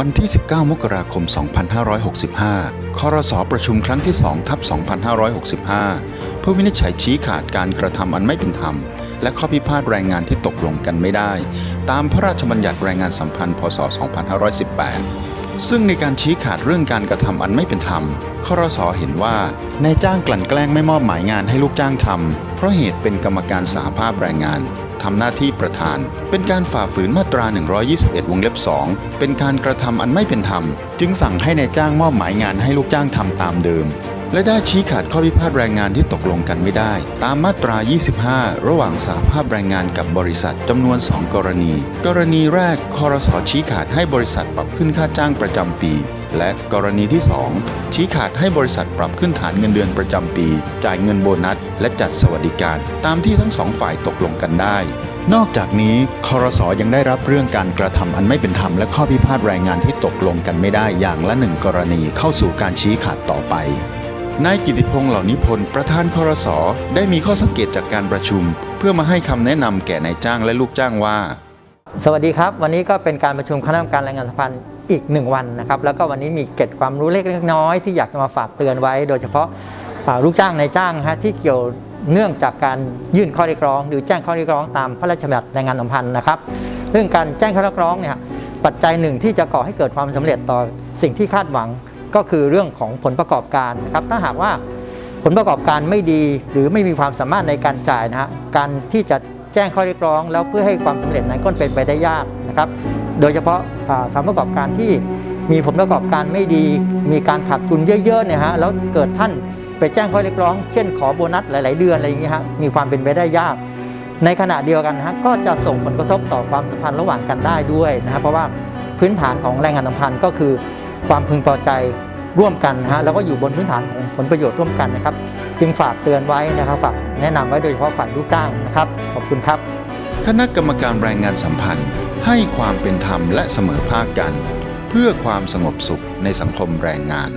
วันที่ 19 มกราคม 2565 คอรสอประชุมครั้งที่ 2 ทับ 2565 เพื่อวินิจฉัยชี้ขาดการกระทำอันไม่เป็นธรรม และข้อพิพาทแรงงานที่ตกลงกันไม่ได้ ตามพระราชบัญญัติแรงงานสัมพันธ์ พศ 2518 ซึ่งในการชี้ขาดเรื่องการกระทำอันไม่เป็นธรรมคอรสอเห็นว่านายจ้างกลั่นแกล้งไม่มอบหมายงานให้ลูกจ้างทำเพราะเหตุเป็นกรรมการสหภาพแรงงาน ทำหน้าที่ประธาน เป็นการฝ่าฝืนมาตรา 121 วงเล็บ 2 เป็นการกระทำอันไม่เป็นธรรม จึงสั่งให้ในายจ้างมอบหมายงานให้ลูกจ้างทำตามเดิม และได้ชี้ขาดข้อพิพาทแรงงานที่ตกลงกันไม่ได้ ตามมาตรา 25 ระหว่างสหภาพแรงงานกับบริษัทจำนวน 2 กรณี กรณีแรกคอรสชี้ขาดให้บริษัทปรับขึ้นค่าจ้างประจำปี และกรณีที่ 2 ชี้ขาดให้บริษัทปรับขึ้นฐานเงินเดือนประจำปี จ่ายเงินโบนัส และจัดสวัสดิการตามที่ทั้งสองฝ่ายตกลงกันได้ นอกจากนี้คอรสอยังได้รับเรื่องการกระทำอันไม่เป็นธรรมและข้อพิพาทแรงงานที่ตกลงกันไม่ได้อย่างละหนึ่งกรณีเข้าสู่การชี้ขาดต่อไปนายกิติพงษ์เหล่านิพนธ์ประธานคอรสได้มีข้อสังเกตจากการประชุม เพื่อมาให้คำแนะนำแก่นายจ้างและลูกจ้างว่า สวัสดีครับ วันนี้ก็เป็นการประชุมคณะกรรมการแรงงานสัมพันธ์อีกหนึ่งวันนะครับ แล้วก็วันนี้มีเก็ดความรู้เล็กๆน้อยที่อยากจะมาฝากเตือนไว้ โดยเฉพาะาลูกจ้างในจ้างฮะที่เกี่ยวเนื่องจากการยื่นข้อเรียกร้อง หรือแจ้งข้อเรียกร้องตามพระราชบัญญัติแรงงานสัมพันธ์นะครับเรื่องการแจ้งข้อเรียกร้องเนี่ยปัจจัยหนึ่งที่จะก่อให้เกิดความสำเร็จต่อสิ่งที่คาดหวังก็คือเรื่องของผลประกอบการนะครับถ้าหากว่าผลประกอบการไม่ดีหรือไม่มีความสามารถในการจ่ายนะฮะการที่จะ แจ้งข้อเรียกร้อง แล้วเพื่อให้ความสำเร็จนั้นก็เป็นไปได้ยากนะครับ โดยเฉพาะสานประกอบการที่มีผลประกอบการไม่ดี มีการขาดทุนเยอะๆเนี่ยฮะแล้วเกิดท่านไปแจ้งข้อเรียกร้อง เช่นขอโบนัสหลาย ๆ เดือนอะไรอย่างเงี้ยฮะมีความเป็นไปได้ยาก ในขณะเดียวกันฮะก็จะส่งผลกระทบต่อความสัมพันธ์ระหว่างกันได้ด้วยนะฮะเพราะว่าพื้นฐานของแรงงานสัมพันธ์ก็คือ ความพึงพอใจร่วมกันนะฮะแล้วก็อยู่บนพื้นฐานของผลประโยชน์ร่วมกันนะครับ จึงฝากเตือนไว้นะครับฝากแนะนำไว้โดยเฉพาะฝ่ายลูกจ้างนะครับขอบคุณครับ คณะกรรมการแรงงานสัมพันธ์ ให้ความเป็นธรรมและเสมอภาคกัน เพื่อความสงบสุขในสังคมแรงงาน